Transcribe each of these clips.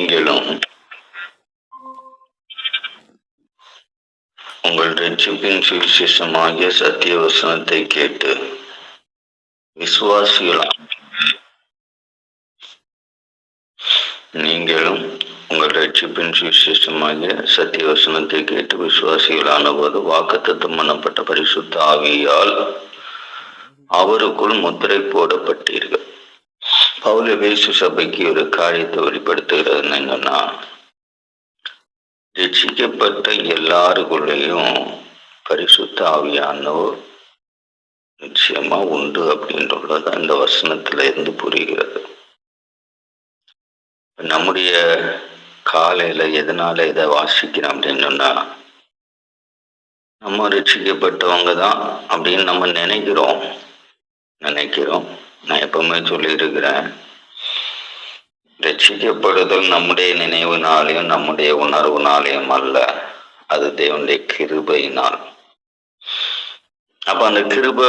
நீங்களும் உங்கள் ரட்சிப்பின் சுவிசேஷமாகிய சத்திய வசனத்தை கேட்டு விசுவாசிகளாம். நீங்களும் உங்கள் ரட்சிப்பின் சுவிசேஷமாகிய சத்திய வசனத்தை கேட்டு விசுவாசிகளான போது வாக்குத்தத்தம் பண்ணப்பட்ட பரிசுத்த ஆவியால் அவருக்குள் முத்திரை போடப்பட்டீர்கள். பவுல வேசு சபைக்கு ஒரு காரியத்தை வெளிப்படுத்துகிறது என்னன்னா ரட்சிக்கப்பட்ட எல்லாருக்குள்ளேயும் பரிசுத்த ஆவியானோர் நிச்சயமா உண்டு அப்படின்றது அந்த வசனத்துல இருந்து புரிகிறது. நம்முடைய காலையில எதனால இதை வாசிக்கிறோம் அப்படின்னு சொன்னா நம்ம ரட்சிக்கப்பட்டவங்க தான் அப்படின்னு நம்ம நினைக்கிறோம் நினைக்கிறோம். நான் எப்பவுமே சொல்லியிருக்கிறேன். ரட்சிக்கப்படுதல் நம்முடைய நினைவுனாலையும் நம்முடைய உணர்வுனாலையும் அல்ல. அது தேவனுடைய கிருபையினால். அப்ப அந்த கிருப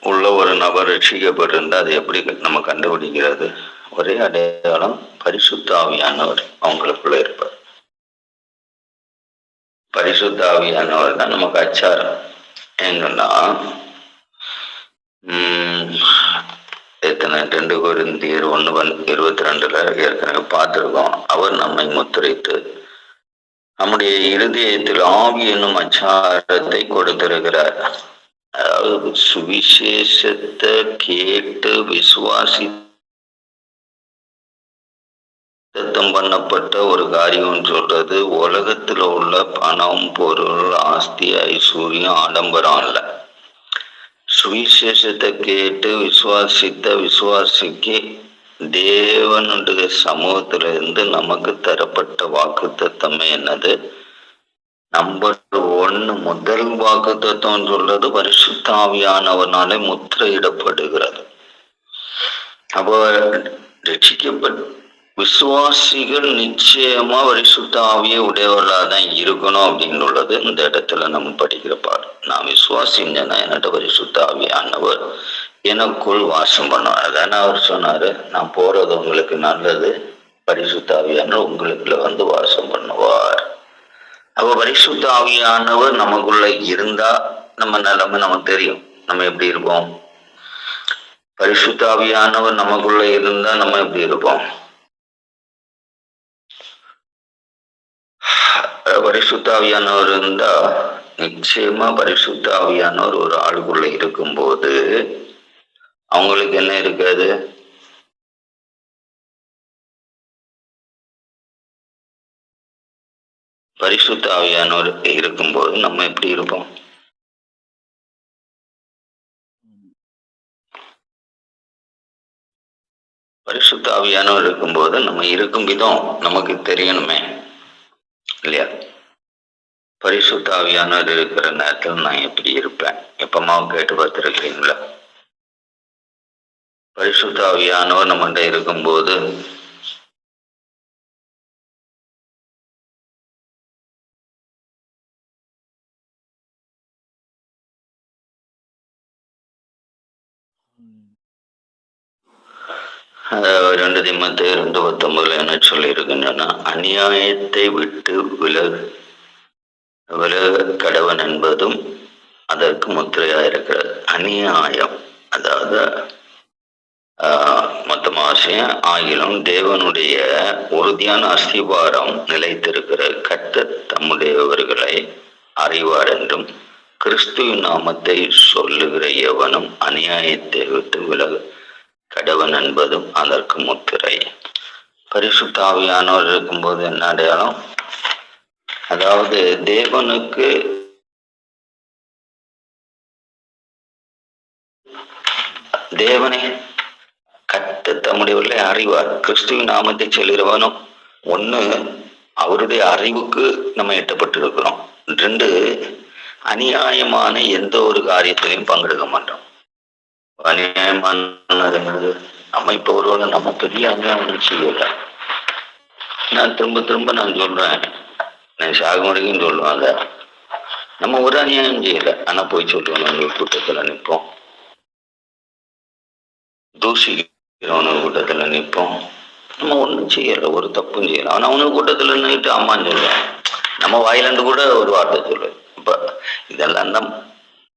உள்ள ஒரு நபர் ரட்சிக்கப்பட்டிருந்தா அது எப்படி நம்ம கண்டுபிடிக்கிறது? ஒரே அடையாளம் பரிசுத்தாவியானவர் அவங்களுக்குள்ள இருப்பார். பரிசுத்தாவியானவர் தான் நமக்கு அச்சாரம் என்னன்னா உம் ரெண்டு குருந்தியர் ஒன்று இருபத்தி ரெண்டுல ஏற்கனவே பார்த்துருக்கோம். அவர் நம்மை முத்திரைத்து நம்முடைய இருதயத்தில் ஆவி என்னும் அச்சாரத்தை கொடுத்திருக்கிறார். அதாவது சுவிசேஷத்தை கேட்டு விசுவாசி சத்தம் பண்ணப்பட்ட ஒரு காரியம் சொல்றது உலகத்துல உள்ள பணம் பொருள் ஆஸ்தி ஐஸ்வர்யம் ஆடம்பரம் இல்லை சுவிசேஷத்தை கேட்டு விசுவாசித்த விசுவாசிக்கு தேவனுடைய சமூகத்திலிருந்து நமக்கு தரப்பட்ட வாக்கு தத்தமே என்னது? நம்பர் ஒன்னு முதல் வாக்கு தத்துவம் சொல்றது பரிசுத்தாவியானவனாலே முத்திரையிடப்படுகிறது. அப்போ ரட்சிக்கப்பட்ட விசுவாசிகள் நிச்சயமா பரிசுத்த ஆவிய உடையவர்களா தான் இருக்கணும் அப்படின்னு உள்ளது. இந்த இடத்துல நம்ம படிக்கிற பாடம் நான் விசுவாசிங்கன்னா என்னட்ட பரிசுத்த ஆவியானவர் எனக்குள் வாசம் பண்ணுவார். அதான அவர் சொன்னாரு நான் போறது உங்களுக்கு நல்லது பரிசுத்த ஆவியானவர் உங்களுக்குள்ள வந்து வாசம் பண்ணுவார். அப்ப பரிசுத்த ஆவியானவர் நமக்குள்ள இருந்தா நம்ம நிலைமை நமக்கு தெரியும். நம்ம எப்படி இருப்போம்? பரிசுத்த ஆவியானவர் நமக்குள்ள இருந்தா நம்ம எப்படி இருப்போம்? பரிசுத்தாவியானவர் இருந்தா நிச்சயமா பரிசுத்தாவியானவர் ஒரு ஆளுக்குள்ள இருக்கும்போது அவங்களுக்கு என்ன இருக்காது? பரிசுத்த ஆவியானவர் இருக்கும்போது நம்ம எப்படி இருப்போம்? பரிசுத்த ஆவியானவர் இருக்கும்போது நம்ம இருக்கும் விதம் நமக்கு தெரியணுமே. இல்லையா? பரிசுத்தாவியானவர் இருக்கிற நேரத்தில் நான் எப்படி இருப்பேன்? எப்பமாவும் கேட்டு பார்த்துருக்கீங்களா? பரிசுத்தாவியானவர் நம்மகிட்ட இருக்கும்போது ரெண்டு திமத்தை ரெண்டு பத்தொன்பதுல என்ன சொல்லியிருக்கின்றன அநியாயத்தை விட்டு விலக விலக கடவன் என்பதும் அதற்கு முத்திரையா இருக்கிறது. அநியாயம் அதாவது மொத்தம் ஆகிலும் தேவனுடைய உறுதியான அஸ்திபாரம் நிலைத்திருக்கிற கட்ட தம்முடையவர்களை அறிவார் என்றும் கிறிஸ்துவின் நாமத்தை சொல்லுகிற எவனும் அநியாயத்தை விட்டு விலகு கடவன் என்பதும் அதற்கு முத்திரை. பரிசுத்தாவியானவர் இருக்கும்போது என்ன அடையாளம்? அதாவது தேவனுக்கு தேவனை கட்டு உள்ள அறிவார். கிறிஸ்துவின் நாமத்தை சொல்கிறவனும் ஒண்ணு அவருடைய அறிவுக்கு நம்ம எட்டப்பட்டிருக்கிறோம். ரெண்டு அநியாயமான எந்த ஒரு காரியத்திலையும் பங்கெடுக்க மாட்டோம். அநியாயமானது நம்ம இப்ப ஒருவங்க நம்ம பெரிய அநியாயம் செய்யல. நான் திரும்ப திரும்ப நான் சொல்றேன். நான் சாகும் வரைக்கும் சொல்லுவாங்க நம்ம ஒரு அநியாயம் செய்யல. ஆனா போய் சொல்லுவோம் கூட்டத்துல நிற்போம். தூசிக்கிறவனு கூட்டத்துல நிற்போம். நம்ம ஒண்ணும் செய்யல ஒரு தப்பும் செய்யல. ஆனா அவனுக்கு கூட்டத்துல நின்றுட்டு அம்மான்னு சொல்லுவேன். நம்ம வாயிலிருந்து கூட ஒரு வார்த்தை சொல்லுவேன். இப்ப இதெல்லாம் தான்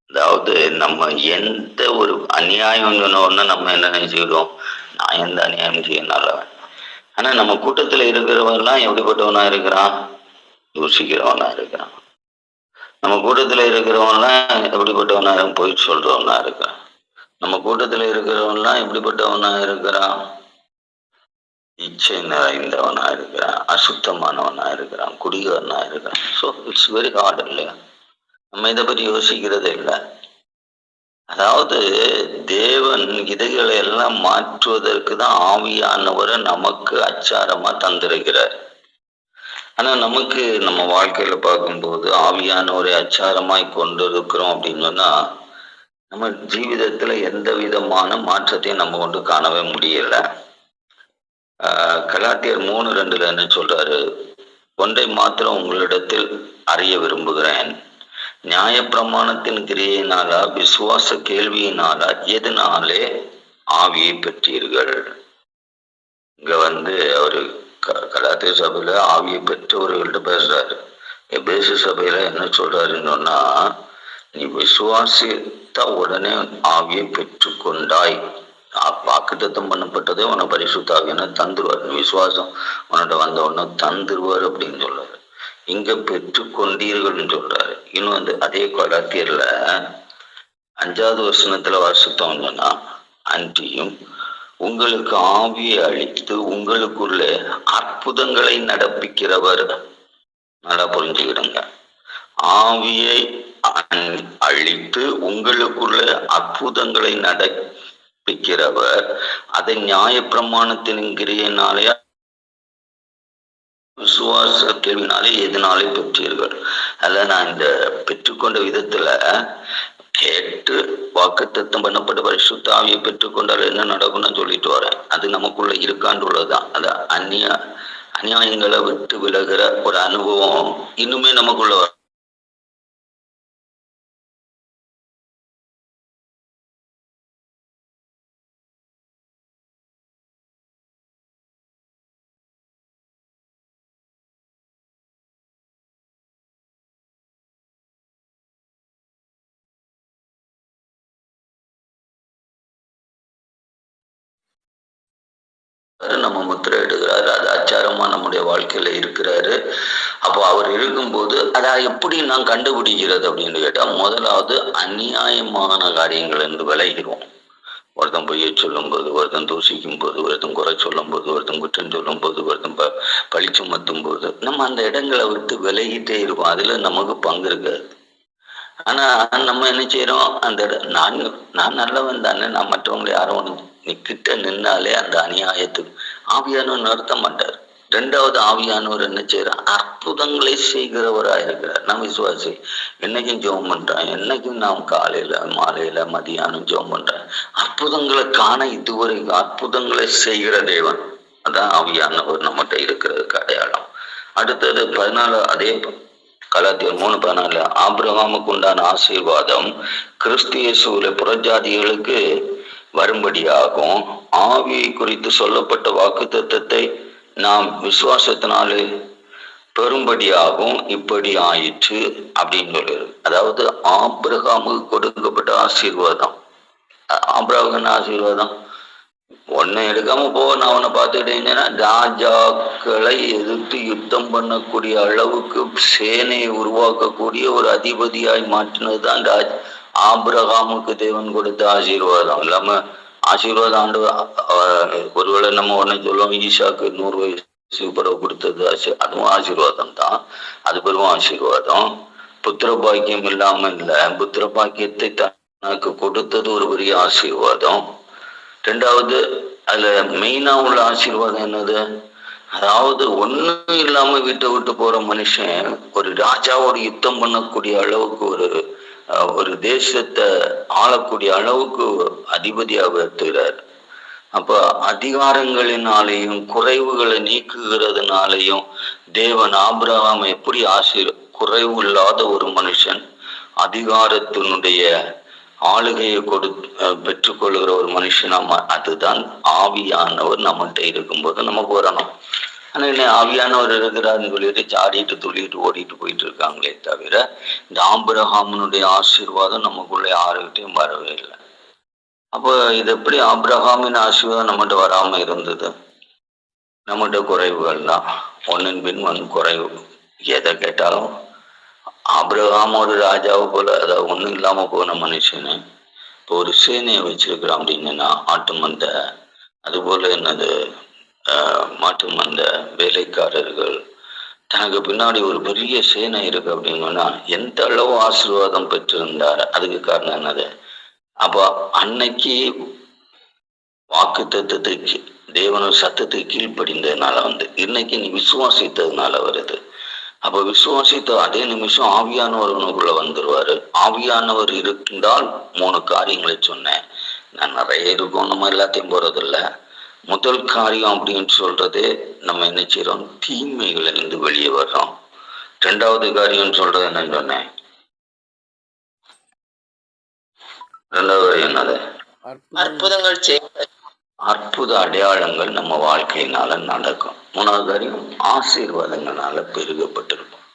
அதாவது நம்ம எந்த ஒரு அநியாயம் சொன்னோம்னா நம்ம என்ன நினைச்சுக்கிறோம் நான் எந்த அநியாயம் செய்ய நல்லவன் ஆனா நம்ம கூட்டத்துல இருக்கிறவன்லாம் எப்படிப்பட்டவனா இருக்கிறான்? தூசிக்கிறவனா இருக்கிறான். நம்ம கூட்டத்துல இருக்கிறவன்லாம் எப்படிப்பட்டவனா போய் சொல்றவனா இருக்கிறான். நம்ம கூட்டத்துல இருக்கிறவன்லாம் எப்படிப்பட்டவனா இருக்கிறான்? இச்சை நிறைந்தவனா இருக்கிறான். அசுத்தமானவனா இருக்கிறான். குடிகாரனா இருக்கிறான். ஸோ இட்ஸ் வெரி ஹார்ட் இல்லையா? நம்ம இதை பற்றி யோசிக்கிறதே இல்லை. அதாவது தேவன் இதைகளை எல்லாம் மாற்றுவதற்கு தான் ஆவியானவரை நமக்கு அச்சாரமா தந்திருக்கிறார். ஆனா நமக்கு நம்ம வாழ்க்கையில பார்க்கும்போது ஆவியானவரை அச்சாரமாய் கொண்டிருக்கிறோம் அப்படின்னு சொன்னா நம்ம ஜீவிதத்துல எந்த விதமான மாற்றத்தையும் நம்ம கொண்டு காணவே முடியல. கலாட்டியர் கலாத்தியர் மூணு ரெண்டுல என்ன சொல்றாரு? ஒன்றை மாத்திரம் உங்களிடத்தில் அறிய விரும்புகிறேன். நியாயப்பிரமாணத்தின் கிரியினாலா விசுவாச கேள்வியினாலா எதனாலே ஆவியை பெற்றீர்கள்? இங்க வந்து அவரு க- கலாத்திய சபையில ஆவியை பெற்றவர்கள்ட்ட பேசுறாரு. எபேசு சபையில என்ன சொல்றாருன்னு சொன்னா நீ விசுவாசித்த உடனே ஆவியை பெற்றுக்கொண்டாய். வாக்குத்தத்தம் பண்ணப்பட்டதே உன பரிசுத்த தந்துருவார். விசுவாசம் உன்னோட வந்த உடனே தந்துருவார் அப்படின்னு சொல்றாரு. இங்க பெற்று கொண்டீர்கள்னு சொல்றாரு. இன்னும் வந்து அதே கொலாத்தியர்ல அஞ்சாவது வருஷத்துல வாசித்தோம் என்னன்னா அன்றியும் உங்களுக்கு ஆவியை அழித்து உங்களுக்குள்ளே அற்புதங்களை நடப்பிக்கிறவர் நல்லா புரிஞ்சுக்கிடுங்க. ஆவியை அழித்து உங்களுக்குள்ள அற்புதங்களை நடப்பிக்கிறவர் அதை நியாய பிரமாணத்தின் கிரியையினாலே விசுவாச கேள்வினாலே எதனாலே பெற்றீர்கள்? அல்ல நான் இந்த பெற்றுக்கொண்ட விதத்துல கேட்டு வாக்குத்தத்தம் பண்ணப்பட்ட பரிசுத்த ஆவியை பெற்றுக்கொண்டால் என்ன நடக்கும்னு சொல்லிட்டு வரேன். அது நமக்குள்ள இருக்காண்டு உள்ளதுதான் அது அந்நிய அநியாயங்களை விட்டு விலகிற ஒரு அனுபவம் இன்னுமே நமக்குள்ள வாழ்க்கையில இருக்கிறாரு. அப்போ அவர் இருக்கும்போது அதை எப்படி நான் கண்டுபிடிக்கிறது? அப்படின்னு கேட்டா முதலாவது அநியாயமான காரியங்கள் இருந்து விளைகிறோம் ஒருத்தன் பொய்யை சொல்லும் போது ஒருத்தன் தூசிக்கும் போது ஒருத்தன் குறை சொல்லும் போது ஒருத்தன் குற்றம் சொல்லும் போது ஒருத்தன் ப பழி சுமத்தும் போது நம்ம அந்த இடங்களை விட்டு விலகிட்டே இருப்போம் அதுல நமக்கு பங்கு இருக்காது. ஆனா நம்ம என்ன செய்யறோம் அந்த நான் நான் நல்லவன் தானே. நான் மற்றவங்களை யாரும் ஒண்ணு கிட்ட நின்னாலே அந்த அநியாயத்துக்கு ஆவியானவர் நிறுத்த மாட்டார் ரெண்டாவது ஆவியானவர் என்ன செய்யறார் அற்புதங்களை செய்கிறவரா இருக்கிறார். நான் விசுவாசி என்னைக்கும் ஜெபம் பண்றேன் என்னைக்கும் நான் காலையில மாலையில மதியானம் ஜெபம் பண்றேன். அற்புதங்களை காண இதுவரைக்கும் அற்புதங்களை செய்கிற தேவன் அதான் ஆவியானவர் நம்மகிட்ட இருக்கிறதுக்கு அடையாளம். அடுத்தது பதினாலு அதே கலாத்தியர் மூணு பதினாலு ஆபிரகாமுக்கு உண்டான ஆசீர்வாதம் கிறிஸ்து புறஜாதிகளுக்கு வரும்படியாகும். ஆவியை குறித்து சொல்லப்பட்ட வாக்குத்தத்தத்தை நாம் விசுவாசத்தினாலே பெரும்படியாகும் இப்படி ஆயிற்று அப்படின்னு சொல்லுது அதாவது ஆபிரகாமுக்கு கொடுக்கப்பட்ட ஆசீர்வாதம். அ- ஆபிரகாமின் ஆசீர்வாதம்? ஒன்னை எடுக்காம போ நான் உன்னை பார்த்துக்கிட்டீங்கன்னா ராஜாக்களை எதிர்த்து யுத்தம் பண்ணக்கூடிய அளவுக்கு சேனையை உருவாக்கக்கூடிய ஒரு அதிபதியாய் மாற்றினது தான் ராஜ் ஆபிரகாமுக்கு தேவன் கொடுத்த ஆசீர்வாதம். இல்லாம ஆசீர்வாத ஆண்டு ஒருவேளை நம்ம உடனே சொல்லுவோம் ஈஷாக்கு நூறு வயசு பறவை கொடுத்தது ஆசி அதுவும் ஆசீர்வாதம் தான். அது பெரும் ஆசீர்வாதம். புத்திர பாக்கியம் இல்லாம இல்லை. புத்திர பாக்கியத்தை தனக்கு கொடுத்தது ஒரு பெரிய ஆசீர்வாதம். ரெண்டாவது அதுல மெயினா உள்ள ஆசீர்வாதம் என்னது? அதாவது ஒண்ணும் இல்லாம வீட்டை விட்டு போற மனுஷன் ஒரு ராஜாவோட யுத்தம் பண்ணக்கூடிய அளவுக்கு ஒரு ஒரு தேசத்தை ஆளக்கூடிய அளவுக்கு அதிபதியாக உயர்த்துகிறார். அப்ப அதிகாரங்களினாலேயும் குறைவுகளை நீக்குகிறதுனாலையும் தேவன் ஆபிரகாம் எப்படி ஆசீர் குறைவு இல்லாத ஒரு மனுஷன் அதிகாரத்தினுடைய ஆளுகையை கொடு பெற்றுக்கொள்கிற ஒரு மனுஷனாம அதுதான் ஆவியானவர் நம்மகிட்ட இருக்கும்போது நமக்கு வரணும். ஆனா என்ன ஆவியானவர் இருக்கிறார்னு சொல்லிட்டு சாடிட்டு துள்ளிட்டு ஓடிட்டு போயிட்டு இருக்காங்களே தவிர இந்த ஆபிரகாமனுடைய ஆசீர்வாதம் நமக்குள்ளே யாருக்கிட்டையும் வரவே இல்லை. அப்போ இது எப்படி ஆபிரகாமின் ஆசீர்வாதம் நம்மகிட்ட வராம இருந்தது? நம்மகிட்ட குறைவுகள் தான். ஒன்னின் பின் ஒன் குறைவு. எதை கேட்டாலும் ஆபிரகாம் ஒரு ராஜாவை போல அதாவது ஒன்றும் இல்லாம போன மனுஷனு. இப்போ ஒரு சேனையை வச்சிருக்கிறான் அப்படின்னா ஆட்டு மந்தை அதுபோல என்னது? ஆஹ், அந்த வேலைக்காரர்கள் தனக்கு பின்னாடி ஒரு பெரிய சேனை இருக்கு அப்படின்னா எந்த அளவு ஆசீர்வாதம் பெற்றிருந்தார்? அதுக்கு காரணம் என்னது? அப்போ அன்னைக்கு வாக்கு தத்துவத்துக்கு தேவனும் சத்தத்துக்கு கீழ்ப்படிந்ததுனால வந்து இன்னைக்கு நீ விசுவாசித்ததுனால வருது. அப்ப விசுவாசித்த அதே நிமிஷம் ஆவியானவர் உனக்குள்ள வந்துருவாரு. ஆவியானவர் இருந்தால் மூணு காரியங்களை சொன்னேன். நான் நிறைய இருக்கும் நம்ம எல்லாத்தையும் போறதில்லை. முதல் காரியம் அப்படின்னு சொல்றது நம்ம என்ன செய்யறோம் தீமைகள் இருந்து வெளியே வர்றோம். ரெண்டாவது காரியம் சொல்றது என்னன்னு சொன்னேன். ரெண்டாவது காரியம் என்னது? அற்புதங்கள். அற்புத அடையாளங்கள் நம்ம வாழ்க்கையினால நடக்கும். மூணாவது காரியம் ஆசீர்வாதங்களால பெருகப்பட்டிருக்கும்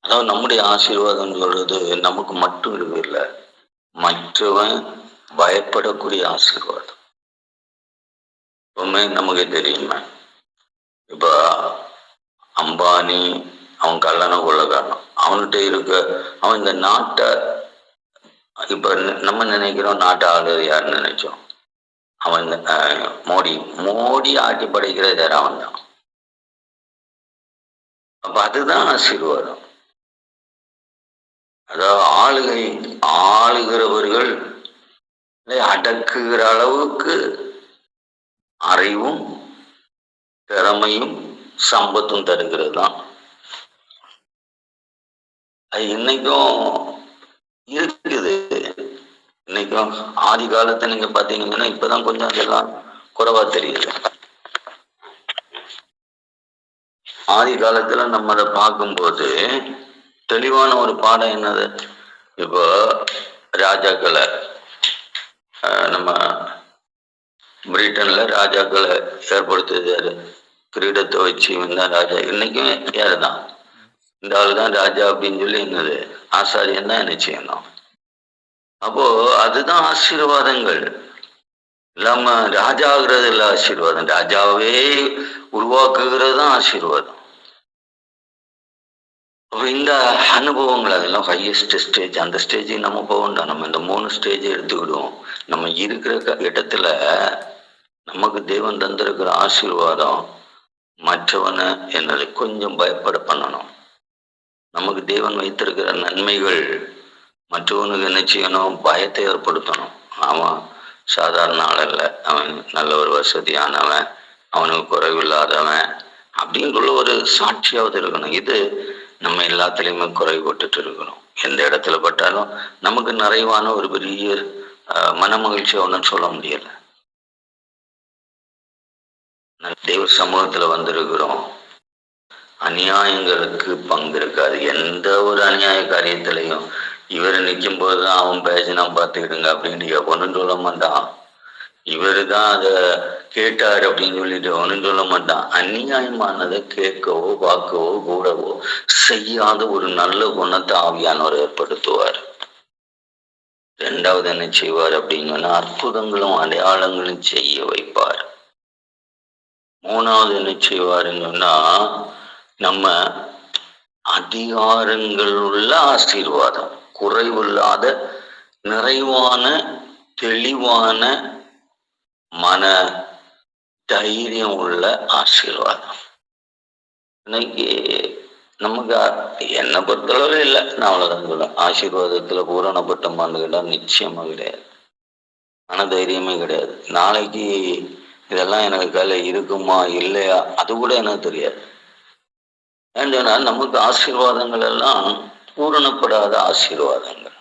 அதாவது நம்முடைய ஆசீர்வாதம் சொல்றது நமக்கு மட்டும் இருக்குல்ல மற்றவன் பயப்படக்கூடிய ஆசீர்வாதம். எப்பவுமே நமக்கு தெரியுமே இப்ப அம்பானி அவன் கல்லணை கொள்ளக்காரன். அவன்கிட்ட இருக்க அவன் இந்த நாட்டை இப்ப நம்ம நினைக்கிறோம் நாட்டை ஆளுறது யாருன்னு நினைச்சோம். அவன் இந்த, மோடி. மோடி ஆட்டி படைக்கிறது யார்? அவன் தான் அப்ப அதுதான் ஆசீர்வாதம். அதாவது ஆளுகை ஆளுகிறவர்கள் அடக்குகிற அளவுக்கு அறிவும் திறமையும் சம்பத்தும் தருகிறது தான். அது இன்னைக்கும் இருக்குது. இன்னைக்கும் ஆதி காலத்தை நீங்க பாத்தீங்கன்னா இப்பதான் கொஞ்சம் அதெல்லாம் குறைவா தெரியுது. ஆதி காலத்துல நம்ம அதை பார்க்கும்போது தெளிவான ஒரு பாடம் என்னது? இப்போ ராஜாக்களை அஹ், நம்ம பிரிட்டன்ல ராஜாக்களை ஏற்படுத்துது கிரீடத்தை வச்சு தான் ராஜா இன்னைக்குமே யாரு தான் இந்த ஆள் தான் ராஜா அப்படின்னு சொல்லி என்னது? ஆசாரியன் தான் என்ன செய்யணும்? அப்போ அதுதான் ஆசீர்வாதங்கள். இல்லாம ராஜா ஆகுறது இல்ல ஆசீர்வாதம். ராஜாவே உருவாக்குகிறது தான் ஆசீர்வாதம். அப்போ இந்த அனுபவங்கள் அதெல்லாம் ஹையஸ்ட் ஸ்டேஜ் அந்த ஸ்டேஜ் நம்ம போக வேண்டாம் நம்ம இந்த மூணு ஸ்டேஜ் எடுத்துக்கிடுவோம். நம்ம இருக்கிற க- இடத்துல நமக்கு தெய்வம் தந்திருக்கிற ஆசீர்வாதம் மற்றவனை என்னது கொஞ்சம் பயப்பட பண்ணணும். நமக்கு தெய்வன் வைத்திருக்கிற நன்மைகள் மற்றவனுக்கு என்ன செய்யணும்? பயத்தை ஏற்படுத்தணும். அவன் சாதாரண ஆள் இல்லை அவன் நல்ல ஒரு வசதியானவன். அவனுக்கு குறைவில்லாதவன் அப்படின்ற ஒரு சாட்சியாவது இருக்கணும். இது நம்ம எல்லாத்துலேயுமே குறைபட்டுட்டு இருக்கிறோம் எந்த இடத்துல பட்டாலும் நமக்கு நிறைவான ஒரு பெரிய மன மகிழ்ச்சி ஒன்றும் சொல்ல முடியலை. தேவ சமூகத்துல வந்திருக்கிறோம். அநியாயங்களுக்கு பங்கு இருக்காது எந்த ஒரு அநியாய காரியத்திலையும் இவர் நிற்கும் போதுதான் அவன் பேசினா பார்த்துக்கிடுங்க அப்படின்னு ஒன்றும் சொல்ல மாட்டான். இவரு தான் அதை கேட்டார் அப்படின்னு சொல்லிட்டு ஒன்றும் சொல்ல மாட்டான். அநியாயமானதை கேட்கவோ பார்க்கவோ கூடவோ செய்யாத ஒரு நல்ல குணத்தை ஆவியானவர் ஏற்படுத்துவார். ரெண்டாவது என்ன செய்வார் அப்படின்னு அற்புதங்களும் அடையாளங்களும் செய்ய வைப்பார். மூணாவது என்ன செய்வாருன்னா நம்ம அதிகாரங்கள் உள்ள ஆசீர்வாதம் குறைவில்லாத நிறைவான தெளிவான மன தைரியம் உள்ள ஆசீர்வாதம். இன்னைக்கு நமக்கு என்னை பொறுத்தளவு இல்லை. நான் அவ்வளோதான் சொல்லுவேன் ஆசீர்வாதத்துல பூரணப்பட்ட கேட்டா நிச்சயமா கிடையாது. மன தைரியமே கிடையாது. நாளைக்கு இதெல்லாம் எனக்கு கையில் இருக்குமா இல்லையா? அது கூட எனக்கு தெரியாது. ஏன்னா நமக்கு ஆசீர்வாதங்கள் எல்லாம் பூரணப்படாத ஆசீர்வாதங்கள்.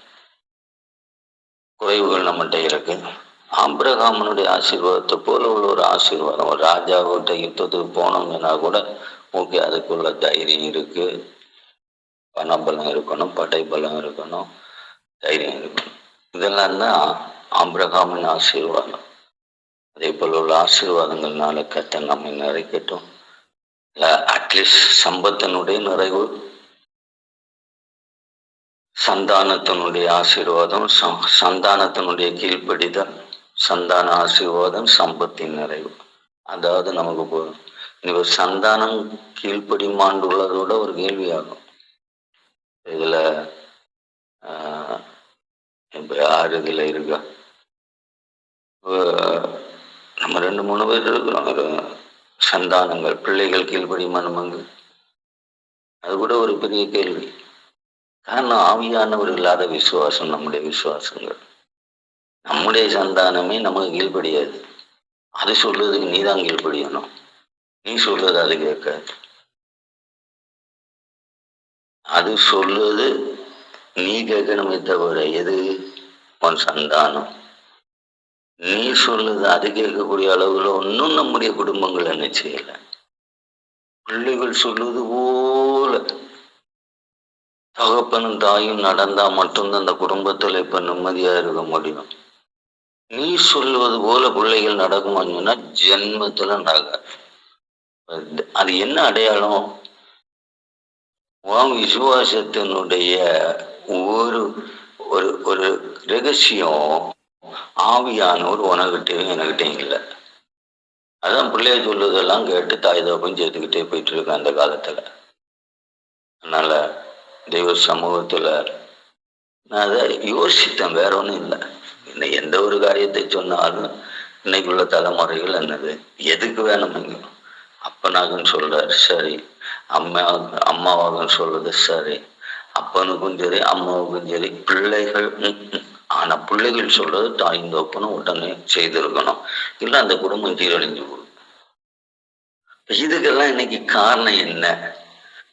குறைவுகள் நம்மகிட்ட இருக்கு. ஆம்பிரகாமனுடைய ஆசீர்வாதத்தை போல உள்ள ஒரு ஆசீர்வாதம். ஒரு ராஜாவிட்ட யுத்தத்துக்கு போனோம்னா கூட ஓகே அதுக்குள்ள தைரியம் இருக்கு. பணபலம் இருக்கணும் படைபலம் இருக்கணும் தைரியம் இருக்கணும். இதெல்லாம் தான் ஆபிரகாமின் ஆசீர்வாதம். அதே போல உள்ள ஆசீர்வாதங்கள்னால கத்த நம்மை நிறைக்கட்டும். அட்லீஸ்ட் சம்பத்தினுடைய நிறைவு சந்தானத்தினுடைய ஆசீர்வாதம் ச- சந்தானத்தினுடைய கீழ்ப்படிதல் சந்தான ஆசீர்வாதம் சம்பத்தின் நிறைவு. அதாவது நமக்கு போதும் நீ சந்தானம் கீழ்ப்படிமாண்டுள்ளதோட ஒரு கேள்வியாகும். இதுல ஆஹ், இப்ப யாரு இதுல இருக்கா? நம்ம ரெண்டு மூணு பேர் இருக்கிறோம் சந்தானங்கள் பிள்ளைகள் கீழ்ப்படியுமா நமக்கு அது கூட ஒரு பெரிய கேள்வி. காரணம் ஆவியானவர் இல்லாத விசுவாசம் நம்முடைய விசுவாசங்கள். நம்முடைய சந்தானமே நமக்கு கீழ்படியாது. அது சொல்றதுக்கு நீ தான் கீழ்படியணும். நீ சொல்றது அது கேட்காது. அது சொல்றது நீ கேட்கணுமே தவிர எது? உன் சந்தானம். நீ சொல்லுது அது கேட்கக்கூடிய அளவில் ஒன்றும் நம்முடைய குடும்பங்கள் என்ன செய்யலை. பிள்ளைகள் சொல்லுவது போல. தகப்பனும் தாயும் நடந்தா மட்டும்தான் அந்த குடும்பத்தில் இப்போ நிம்மதியா இருக்க முடியும். நீ சொல்லுவது போல பிள்ளைகள் நடக்குமான்னு ஜென்மத்தில் ஜென்மத்துல நடக்காது. அது என்ன அடையாளம்? உன் விசுவாசத்தினுடைய ஒரு ஒரு ஒரு ரகசியம் ஆவியானவர் உனக்கிட்டையும் எனக்கிட்டையும் இல்லை அதான் பிள்ளைய சொல்லுதெல்லாம் கேட்டு தாய் தகப்பன் சேர்த்துக்கிட்டே போயிட்டு இருக்கேன் அந்த காலத்துல. அதனால தெய்வ சமூகத்துல நான் அதை யோசித்தேன் வேற ஒன்றும் இல்லை. இன்னை எந்த ஒரு காரியத்தை சொன்னாலும் இன்னைக்குள்ள தலைமுறைகள் என்னது? எதுக்கு வேணுமுங்க அப்பனாகன்னு சொல்றாரு சரி. அம்மா அம்மாவாகன்னு சொல்றது சரி. அப்பனுக்கும் சரி அம்மாவுக்கும் சரி பிள்ளைகள் ஆனா பிள்ளைகள் சொல்றது தாயும் தோப்பனும் உடனே செய்திருக்கணும். இல்லை அந்த குடும்பம் சீரழிஞ்சு போகும் இதுக்கெல்லாம் இன்னைக்கு காரணம் என்ன?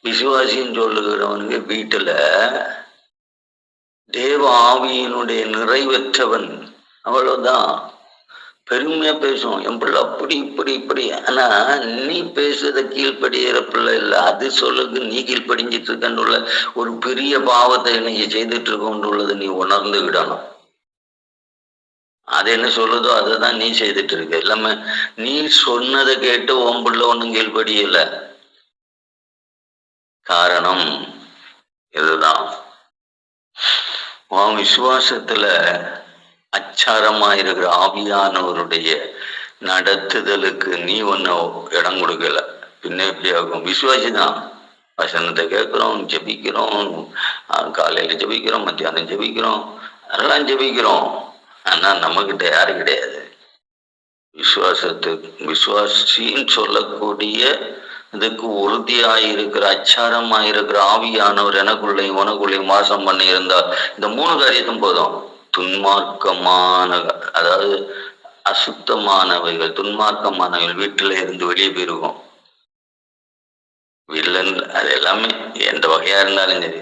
விசுவாசின்னு சொல்லுகிறவனுங்க வீட்டுல தேவ ஆவியினுடைய நிறைவேற்றவன் அவ்வளவுதான். பெருமையா பேசுவோம். என் பிள்ளை அப்படி இப்படி இப்படி. ஆனா நீ பேசுறத கீழ்படுகிற பிள்ளை இல்லை. அது சொல்லுக்கு நீ கீழ்படிஞ்சிட்டு இருக்கன்ற ஒரு பெரிய பாவத்தை இன்னைக்கு செய்துட்டு இருக்கோன்றுள்ளது நீ உணர்ந்து விடணும். அது என்ன சொல்லுதோ அதை தான் நீ செய்துட்டு இருக்க. எல்லாமே நீ சொன்னதை கேட்டு உன் பிள்ளை ஒன்றும் கீழ்ப்படியல. காரணம் இதுதான். உன் விசுவாசத்துல அச்சாரமா இருக்கிற ஆவியானவருடைய நடத்துதலுக்கு நீ ஒன்றும் இடம் கொடுக்கல. பின்ன எப்படி ஆகும்? விசுவாசி தான் வசனத்தை கேட்கிறோம் ஜெபிக்கிறோம் காலையில் காலையில ஜெபிக்கிறோம் மத்தியானம் ஜெபிக்கிறோம் அதெல்லாம் ஜெபிக்கிறோம். ஆனா நம்மகிட்ட யாரு கிடையாது. விசுவாசத்து விசுவாசின்னு சொல்லக்கூடிய இதுக்கு உறுதியாயிருக்கிற அச்சாரமாயிருக்கிற ஆவியானவர் எனக்குள்ளேயும் உனக்குள்ளேயும் வாசம் பண்ணி இருந்தால் இந்த மூணு காரியத்தும் போதும். துன்மார்க்கமான அதாவது அசுத்தமானவைகள் துன்மார்க்கமானவைகள் வீட்டில் இருந்து வெளியே போயிருக்கும். வில்லன் அது எல்லாமே எந்த வகையா இருந்தாலும் சரி.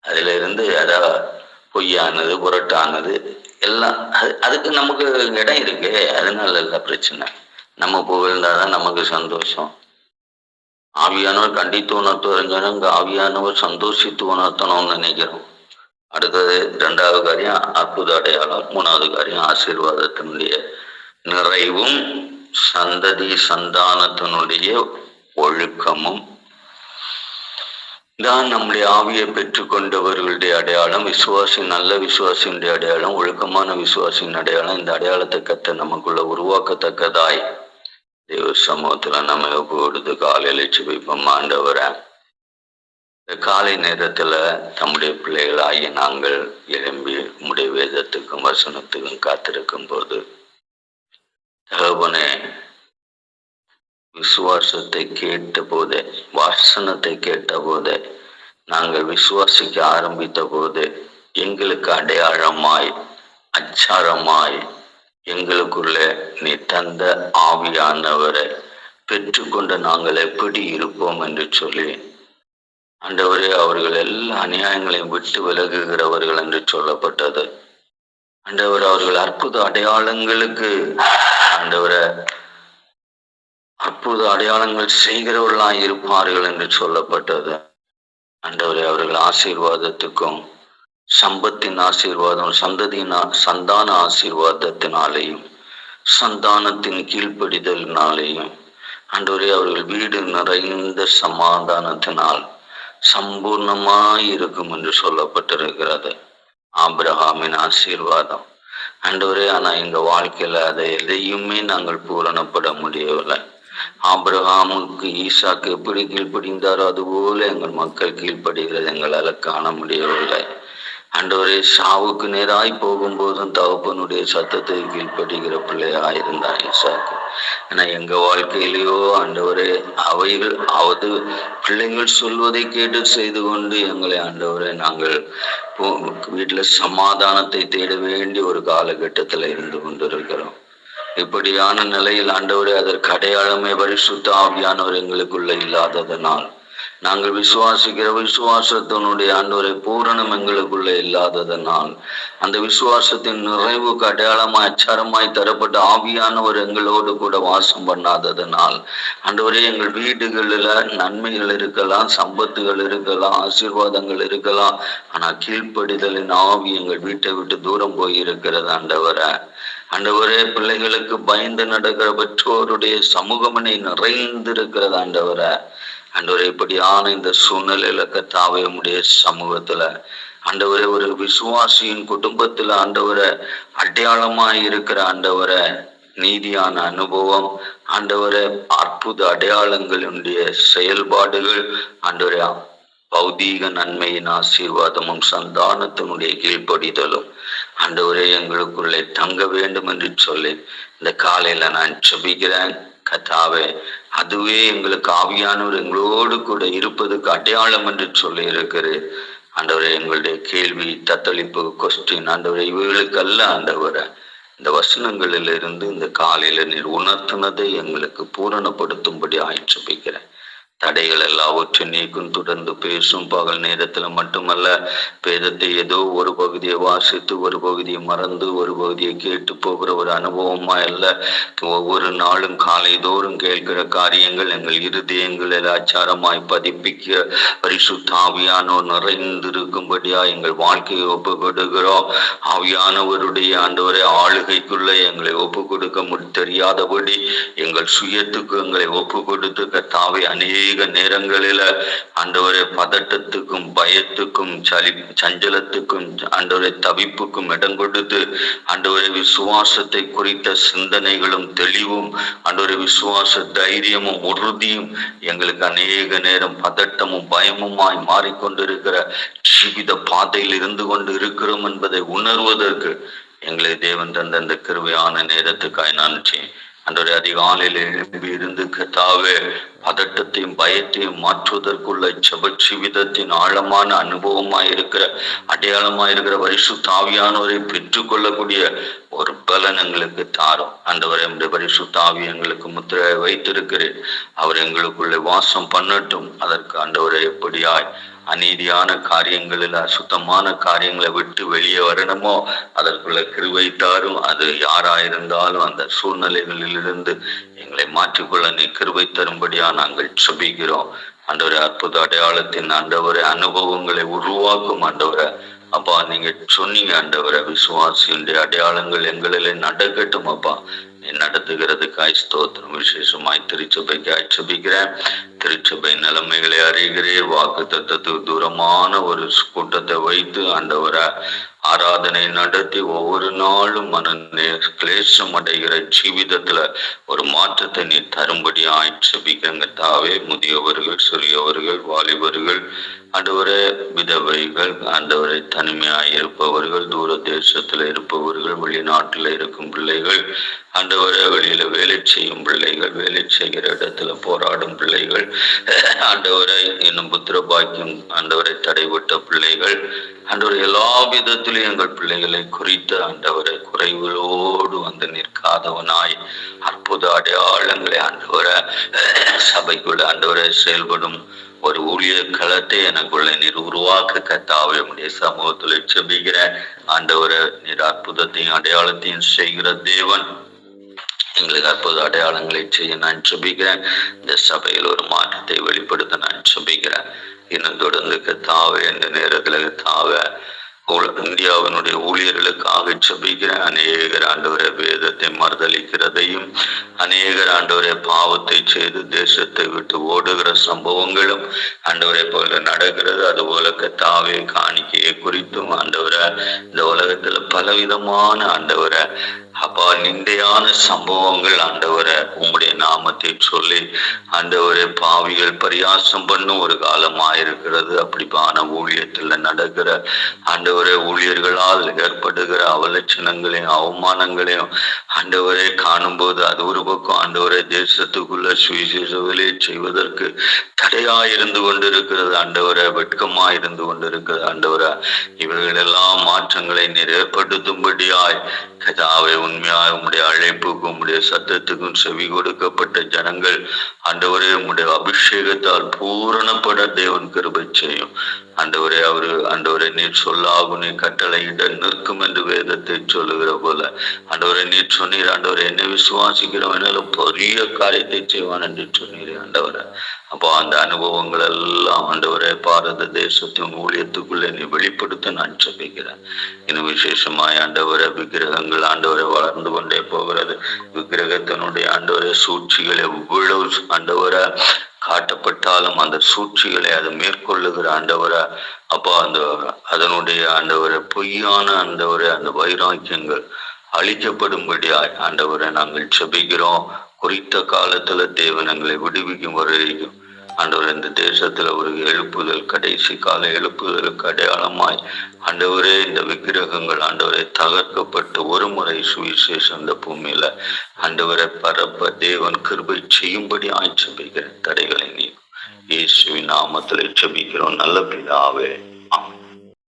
அதுல இருந்து அதாவது பொய்யானது புரட்டானது எல்லாம் அது அதுக்கு நமக்கு இடம் இருக்கு அதனால இல்லை பிரச்சனை. நம்ம புகழ்ந்தாதான் நமக்கு சந்தோஷம். ஆவியானவர் கண்டித்து உணர்த்து வரைஞ்சாலும் ஆவியானவர் சந்தோஷித்து உணர்த்தணும்னு நினைக்கிறோம். அடுத்தது ரெண்டாவது காரியம் அற்புத அடையாளம். மூணாவது காரியம் ஆசீர்வாதத்தினுடைய நிறைவும் சந்ததி சந்தானத்தினுடைய ஒழுக்கமும். தான் நம்முடைய ஆவியை பெற்றுக்கொண்டவர்களுடைய அடையாளம். விசுவாசி நல்ல விசுவாசியினுடைய அடையாளம் ஒழுக்கமான விசுவாசியின் அடையாளம். இந்த அடையாளத்தை கத்த நமக்குள்ள உருவாக்கத்தக்கதாய். தேவ சமூகத்துல நம்ம ஒப்பு கொடுத்து காலையில சுபிப்போம் ஆண்டவரை காலை நேரத்தில் தம்முடைய பிள்ளைகளாகிய நாங்கள் எழும்பி உம்முடைய வேதத்துக்கும் வசனத்துக்கும் காத்திருக்கும் போது தகவனே விசுவாசத்தை கேட்ட போதே வசனத்தை கேட்ட போதே நாங்கள் விசுவாசிக்க ஆரம்பித்த போது எங்களுக்கு அடையாளமாய் அச்சாரமாய் எங்களுக்குள்ளே நீ தந்த ஆவியானவரை பெற்றுக்கொண்டு நாங்கள் எப்படி இருப்போம் என்று சொல்லி ஆண்டவரே அவர்கள் எல்லா அநியாயங்களையும் விட்டு விலகுகிறவர்கள் என்று சொல்லப்பட்டது. ஆண்டவர் அவர்கள் அற்புத அடையாளங்களுக்கு ஆண்டவரை அற்புத அடையாளங்கள் செய்கிறவர்களாய் இருப்பார்கள் என்று சொல்லப்பட்டது. ஆண்டவரே அவர்கள் ஆசீர்வாதத்துக்கும் சம்பத்தின் ஆசீர்வாதம் சந்ததியின் சந்தான ஆசீர்வாதத்தினாலேயும் சந்தானத்தின் கீழ்ப்படிதலினாலேயும் அன்றவரே அவர்கள் வீடு நிறைந்த சமாதானத்தினால் சம்பூர்ணமாய் இருக்கும் என்று சொல்லப்பட்டிருக்கிறது. ஆபிரகாமின் ஆசீர்வாதம். அன்றுவரே ஆனா எங்க வாழ்க்கையில அதை எதையுமே நாங்கள் பூரணப்பட முடியவில்லை. ஆபிரகாமுக்கு ஈசாக்கு எப்படி கீழ்ப்படிந்தாரோ அதுபோல எங்கள் மக்கள் கீழ்ப்படுகிறது எங்களால காண முடியவில்லை. ஆண்டவரே சாவுக்கு நேராய் போகும்போதும் தகப்பனுடைய சத்தத்தை கீழ்ப்படுகிற பிள்ளையா இருந்தார் ஈசாக்கு ஆனா எங்க வாழ்க்கையிலேயோ ஆண்டவரே அவைகள் அவது பிள்ளைகள் சொல்வதை கேட்டு செய்து கொண்டு எங்களை ஆண்டவரே நாங்கள் வீட்டுல சமாதானத்தை தேட வேண்டிய ஒரு காலகட்டத்துல இருந்து கொண்டிருக்கிறோம். இப்படியான நிலையில் ஆண்டவரே அதற்கு அடையாளமே பரிசுத்த ஆவியானவர் எங்களுக்குள்ள இல்லாததனால் நாங்கள் விசுவாசிக்கிற விசுவாசத்தினுடைய ஆண்டவரை பூரணம் எங்களுக்குள்ள இல்லாததனால் அந்த விசுவாசத்தின் நிறைவுக்கு அடையாளமாய் அச்சாரமாய் தரப்பட்ட ஆவியானவர் எங்களோடு கூட வாசம் பண்ணாததனால் அன்றுவரே எங்கள் வீடுகளில் நன்மைகள் இருக்கலாம் சம்பத்துகள் இருக்கலாம் ஆசீர்வாதங்கள் இருக்கலாம் ஆனால் கீழ்ப்படிதலின் ஆவி எங்கள் வீட்டை விட்டு தூரம் போயிருக்கிறது ஆண்டவரை. ஆண்டவரே பிள்ளைகளுக்கு பயந்து நடக்கிற பெற்றோருடைய சமூகமனை நிறைந்திருக்கிறது ஆண்டவரை. அண்டவர் இப்படியான இந்த சூழ்நிலையில கத்தாவே உடைய சமூகத்துல அண்டவரை ஒரு விசுவாசியின் குடும்பத்துல ஆண்டவரை அடையாளமாய் இருக்கிற ஆண்டவரை நீதியான அனுபவம் ஆண்டவரை அற்புத அடையாளங்களுடைய செயல்பாடுகள் ஆண்டவரே பௌதீக நன்மையின் ஆசீர்வாதமும் சந்தானத்தினுடைய கீழ்ப்படிதலும் ஆண்டவரே எங்களுக்குள்ளே தங்க வேண்டும் என்று சொல்லி இந்த காலையில நான் செபிக்கிறேன் கத்தாவே அதுவே எங்களுக்கு ஆவியானவர் எங்களோடு கூட இருப்பதுக்கு அடையாளம் என்று சொல்லி இருக்கிறேன் ஆண்டவரே எங்களுடைய கேள்வி தத்தளிப்பு கொஸ்டின் ஆண்டவரே இவர்களுக்கல்ல அல்ல ஆண்டவரை இந்த வசனங்களில் இருந்து இந்த காலையில நீர் உணர்த்தினதை எங்களுக்கு பூரணப்படுத்தும்படி ஆயிற்றுப்பிக்கிறேன் தடைகள் எல்லாவற்றை நீக்கும் தொடர்ந்து பேசும் பகல் நேரத்தில் மட்டுமல்ல பேதத்தை ஏதோ ஒரு பகுதியை வாசித்து ஒரு பகுதியை மறந்து ஒரு பகுதியை கேட்டு போகிற ஒரு அனுபவமா அல்ல ஒவ்வொரு நாளும் காலை தோறும் கேட்கிற காரியங்கள் எங்கள் இருதயங்களில் ஆச்சாரமாய் பதிப்பிக்க பரிசுத்த ஆவியானோர் நிறைந்திருக்கும்படியா எங்கள் வாழ்க்கையை ஒப்பு கொடுக்கிறோம் ஆவியானவருடைய ஆண்டவரை ஆளுகைக்குள்ள எங்களை ஒப்பு கொடுக்க முடி தெரியாதபடி எங்கள் சுயத்துக்கு எங்களை ஒப்பு கொடுத்து கத்தாவை அநேக அநேக நேரங்களில ஆண்டவரை பதட்டத்துக்கும் பயத்துக்கும் சளி சஞ்சலத்துக்கும் ஆண்டவரை தவிப்புக்கும் இடம் கொடுத்து ஆண்டவரை விசுவாசத்தை குறித்த சிந்தனைகளும் தெளிவும் ஆண்டவரை விசுவாச தைரியமும் உறுதியும் எங்களுக்கு அநேக நேரம் பதட்டமும் பயமுமாய் மாறிக்கொண்டிருக்கிற ஜீவித பாதையில் இருந்து கொண்டு இருக்கிறோம் என்பதை உணர்வதற்கு எங்களை தேவன் தந்த அந்த கிருபையான நேரத்துக்காய் நான் செய்யும் அன்றைய அதிகாலையில் எழுப்பி இருந்து கத்தாவே பதட்டத்தையும் பயத்தையும் மாற்றுவதற்குள்ள ஜபஜீவிதத்தின் ஆழமான அனுபவமாயிருக்கிற இருக்கிற பரிசு இருக்கிற பரிசுத்த ஆவியானவரை பெற்றுக்கொள்ளக்கூடிய ஒரு பலன் எங்களுக்கு தாரும். அந்தவரை நம்முடைய பரிசு தாவி எங்களுக்கு முத்திரை வைத்திருக்கிறேன். அவர் எங்களுக்குள்ளே வாசம் பண்ணட்டும். அதற்கு அந்தவரை எப்படியாய் அநீதியான காரியங்களில் அசுத்தமான காரியங்களை விட்டு வெளியே வரணுமோ? அதற்குள்ள கிருவை தாரும். அது யாராயிருந்தாலும் அந்த சூழ்நிலைகளிலிருந்து எங்களை மாற்றிக்கொள்ள நீ கிருவை தரும்படியா நாங்கள் சுபிக்கிறோம். ஒரு அற்புத அடையாளத்தின் ஆண்டவரை அனுபவங்களை உருவாக்கும் ஆண்டவரை. அப்பா நீங்க சொன்னீங்க ஆண்டவரை விசுவாசியுடைய அடையாளங்கள் எங்களிலே நடக்கட்டும் அப்பா. நீ நடத்துகிறதுக்காய் ஸ்தோத்திரம் விசேஷமாய் திருச்சபைக்காய் சுபிக்கிறேன் திருச்சபை நிலைமைகளை அறிகிறேன் வாக்கு தத்துவத்துக்கு தூரமான ஒரு கூட்டத்தை வைத்து ஆண்டவரை ஆராதனை நடத்தி ஒவ்வொரு நாளும் மன கிளேசம் அடைகிற ஜீவிதத்துல ஒரு மாற்றத்தை நீ தரும்படி ஆட்சேபிக்கிறங்க தாவே. முதியவர்கள் சிறியவர்கள் வாலிபர்கள் ஆண்டவரே விதவைகள் அந்தவரை தனிமையாக இருப்பவர்கள் தூர தேசத்துல இருப்பவர்கள் வெளிநாட்டுல இருக்கும் பிள்ளைகள் ஆண்டவரை வெளியில வேலை செய்யும் பிள்ளைகள் வேலை செய்கிற இடத்துல போராடும் பிள்ளைகள் ஆண்டவரை இன்னும் புத்திர பாக்கியம் ஆண்டவரை தடைவிட்ட பிள்ளைகள் ஆண்டவர் எல்லா விதத்திலும் எங்கள் பிள்ளைகளை குறித்து ஆண்டவரை குறைவுகளோடு வந்து நிற்காதவனாய் அற்புத அடையாளங்களை ஆண்டவரை சபைக்குள்ள ஆண்டவரை செயல்படும் ஒரு ஊழிய களத்தை எனக்குள்ள நீர் உருவாக்க கத்தாவே உடைய சமூகத்தில் செபிக்கிற ஆண்டவரை நீர் அற்புதத்தையும் அடையாளத்தையும் செய்கிற தேவன். எங்களுக்கு அற்புத அடையாளங்களை செய்ய நான் செபிக்கிறேன். இந்த சபையில் ஒரு மாற்றத்தை வெளிப்படுத்த நான் செபிக்கிறேன். இன்னும் தொடர்ந்து கத்தாவே இந்த நேரத்தில் தாவ. இந்தியாவினுடைய ஊழியர்களுக்காக செபிக்கிற அநேகர் ஆண்டவரை வேதத்தை மறுதளிக்கிறதையும் அநேகர் ஆண்டவரை பாவத்தை செய்து தேசத்தை விட்டு ஓடுகிற சம்பவங்களும் ஆண்டவரை போல நடக்கிறது. அதுபோல கத்தாவே காணிக்கையை குறித்தும் ஆண்டவரை இந்த உலகத்துல பலவிதமான ஆண்டவரை அப்பா நிந்தையான சம்பவங்கள் ஆண்டவரை உங்களுடைய நாமத்தை சொல்லி ஆண்டவரை பாவிகள் பரியாசம் பண்ணும் ஒரு காலமாயிருக்கிறது. அப்படிப்பான ஊழியத்துல நடக்கிற ஆண்டவரே ஊழியர்களால் ஏற்படுகிற அவலட்சணங்களையும் அவமானங்களையும் ஆண்டவரை காணும்போது அது ஒரு பக்கம் ஆண்டவரை தேசத்துக்குள்ள சுவிசேஷ வேலையை செய்வதற்கு தடையாயிருந்து கொண்டிருக்கிறது. ஆண்டவரை வெட்கமா இருந்து கொண்டிருக்கிறது. ஆண்டவரை இவர்களெல்லாம் மாற்றங்களை நீர் ஏற்படுத்தும்படியாய் கதாவை உண்மையாய் உம்முடைய அழைப்புக்கும் உம்முடைய சத்தத்துக்கும் செவி கொடுக்கப்பட்ட ஜனங்கள் ஆண்டவரே உம்முடைய அபிஷேகத்தால் பூரணப்பட தேவன் கிருபை செய்யும். ஆண்டவரே அவரு ஆண்டவரே நீர் சொல்லாகும் நீ கட்டளையிட நிற்கும் என்று வேதத்தை சொல்லுகிற போல. ஆண்டவரே நீர் சொன்னீர் ஆண்டவரே என்னை விசுவாசிக்கிறவனாலும் பெரிய காரியத்தை செய்வான் என்று சொன்னீர் அந்தவரை அப்போ அந்த அனுபவங்கள் எல்லாம் ஆண்டவரே பாரத தேசத்தின் ஊழியத்துக்குள்ளே நீ வெளிப்படுத்த நான் சபிக்கிறேன் இன்னும் விசேஷமாய் ஆண்டவரை விக்கிரகங்கள் ஆண்டவரை வளர்ந்து கொண்டே போகிறது. விக்கிரகத்தினுடைய ஆண்டவரை சூழ்ச்சிகளை இவ்வளவு ஆண்டவரை. காட்டப்பட்டாலும் அந்த சூழ்ச்சிகளை அது மேற்கொள்ளுகிற ஆண்டவரை. அப்போ அந்த அதனுடைய ஆண்டவரை பொய்யான ஆண்டவரை அந்த வைராக்கியங்கள் அழிக்கப்படும்படியாய் ஆண்டவரை நாங்கள் செபிக்கிறோம் குறித்த காலத்துல தேவன் எங்களை விடுவிக்கும் வரைக்கும் ஆண்டவர் இந்த தேசத்துல ஒரு எழுப்புதல் கடைசி கால எழுப்புதலுக்கு அடையாளமாய் ஆண்டவரே இந்த விக்கிரகங்கள் ஆண்டவரை தகர்க்கப்பட்டு ஒரு முறை சுவிசேஷம் இந்த பூமியில ஆண்டவரை பரப்ப தேவன் கிருபை செய்யும்படி ஆய்ச்சபிக்கிறேன் தடைகளை நீ இயேசுவின் நாமத்தில் செபிக்கிறோம் நல்ல பிதாவே